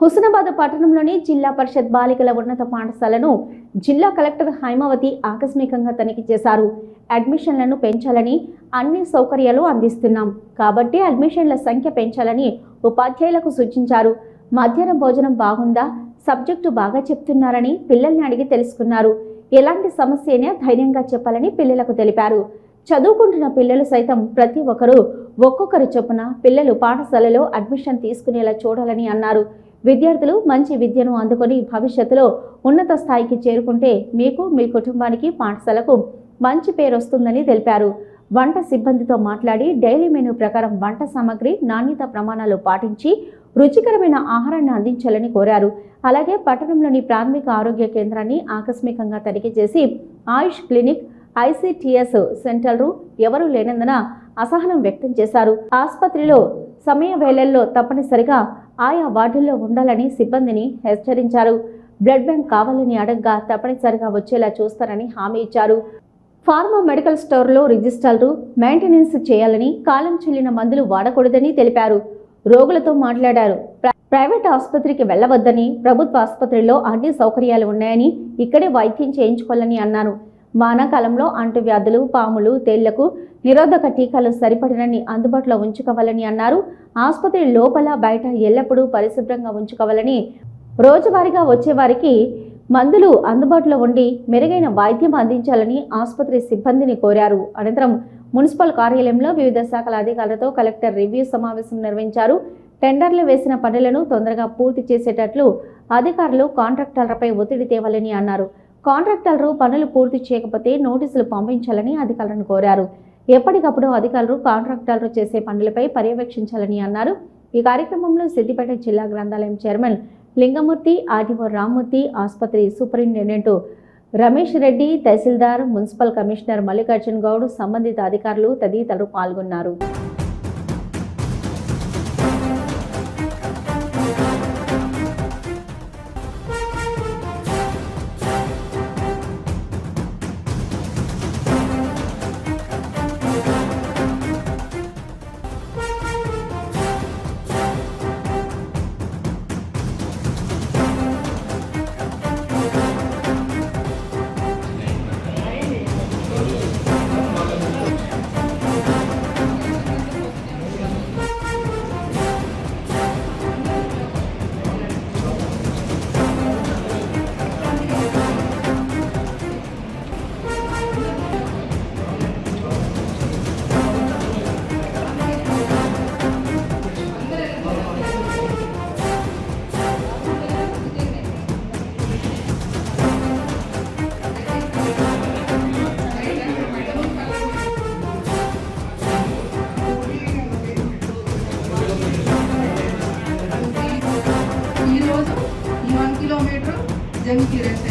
హుస్నాబాద్ పట్టణంలోని జిల్లా పరిషత్ బాలికల ఉన్నత పాఠశాలను జిల్లా కలెక్టర్ హైమావతి ఆకస్మికంగా తనిఖీ చేశారు. అడ్మిషన్లను పెంచాలని అన్ని సౌకర్యాలు అందిస్తున్నాం. కాబట్టి అడ్మిషన్ల సంఖ్య పెంచాలని ఉపాధ్యాయులకు సూచించారు. మధ్యాహ్న భోజనం బాగుందా? సబ్జెక్టు బాగా చెప్తున్నారని పిల్లల్ని అడిగి తెలుసుకున్నారు. ఎలాంటి సమస్యనే ధైర్యంగా చెప్పాలని పిల్లలకు తెలిపారు. చదువుకుంటున్న పిల్లలు సైతం ప్రతి ఒక్కరూ ఒక్కొక్కరు చొప్పున పిల్లలు పాఠశాలలో అడ్మిషన్ తీసుకునేలా చూడాలని అన్నారు. విద్యార్థులు మంచి విద్యను అందుకొని భవిష్యత్తులో ఉన్నత స్థాయికి చేరుకుంటే మీకు మీ కుటుంబానికి పాఠశాలకు మంచి పేరు వస్తుందని తెలిపారు. వంట సిబ్బందితో మాట్లాడి డైలీ మెనూ ప్రకారం వంట సామాగ్రి నాణ్యత ప్రమాణాలు పాటించి రుచికరమైన ఆహారాన్ని అందించాలని కోరారు. అలాగే పట్టణంలోని ప్రాథమిక ఆరోగ్య కేంద్రాన్ని ఆకస్మికంగా తనిఖీ చేసి ఆయుష్ క్లినిక్ ఐసిటిఎస్ సెంటర్లు ఎవరూ లేనందున అసహనం వ్యక్తం చేశారు. ఆసుపత్రిలో సమయ వేళల్లో తప్పనిసరిగా ఆయా వార్డుల్లో ఉండాలని సిబ్బందిని హెచ్చరించారు. బ్లడ్ బ్యాంక్ కావాలని అడగ్గా తప్పనిసరిగా వచ్చేలా చూస్తారని హామీ ఇచ్చారు. ఫార్మా మెడికల్ స్టోర్లో రిజిస్టర్లు మెయింటెనెన్స్ చేయాలని కాలం చెల్లిన మందులు వాడకూడదని తెలిపారు. రోగులతో మాట్లాడారు. ప్రైవేట్ ఆసుపత్రికి వెళ్ళవద్దని ప్రభుత్వ ఆసుపత్రిలో అన్ని సౌకర్యాలు ఉన్నాయని ఇక్కడే వైద్యం చేయించుకోవాలని అన్నారు. వానాకాలంలో అంటువ్యాధులు పాములు తేళ్ళకు నిరోధక టీకాలు సరిపడినన్ని అందుబాటులో ఉంచుకోవాలని అన్నారు. ఆసుపత్రి లోపల బయట ఎల్లప్పుడూ పరిశుభ్రంగా ఉంచుకోవాలని రోజువారీగా వచ్చేవారికి మందులు అందుబాటులో ఉండి మెరుగైన వైద్యం అందించాలని ఆసుపత్రి సిబ్బందిని కోరారు. అనంతరం మున్సిపల్ కార్యాలయంలో వివిధ శాఖల అధికారులతో కలెక్టర్ రివ్యూ సమావేశం నిర్వహించారు. టెండర్లు వేసిన పనులను తొందరగా పూర్తి చేసేటట్లు అధికారులు కాంట్రాక్టర్లపై ఒత్తిడి తేవాలని అన్నారు. కాంట్రాక్టర్లు పనులు పూర్తి చేయకపోతే నోటీసులు పంపించాలని అధికారులను కోరారు. ఎప్పటికప్పుడు అధికారులు కాంట్రాక్టర్లు చేసే పనులపై పర్యవేక్షించాలని అన్నారు. ఈ కార్యక్రమంలో సిద్దిపేట జిల్లా గ్రంథాలయం చైర్మన్ లింగమూర్తి ఆర్టీఓ రామ్మూర్తి ఆసుపత్రి superintendent Ramesh Reddy tahsildar municipal commissioner Mallikarjun Goud సంబంధిత అధికారులు తదితరులు పాల్గొన్నారు. किलोमीटर जंग की रहते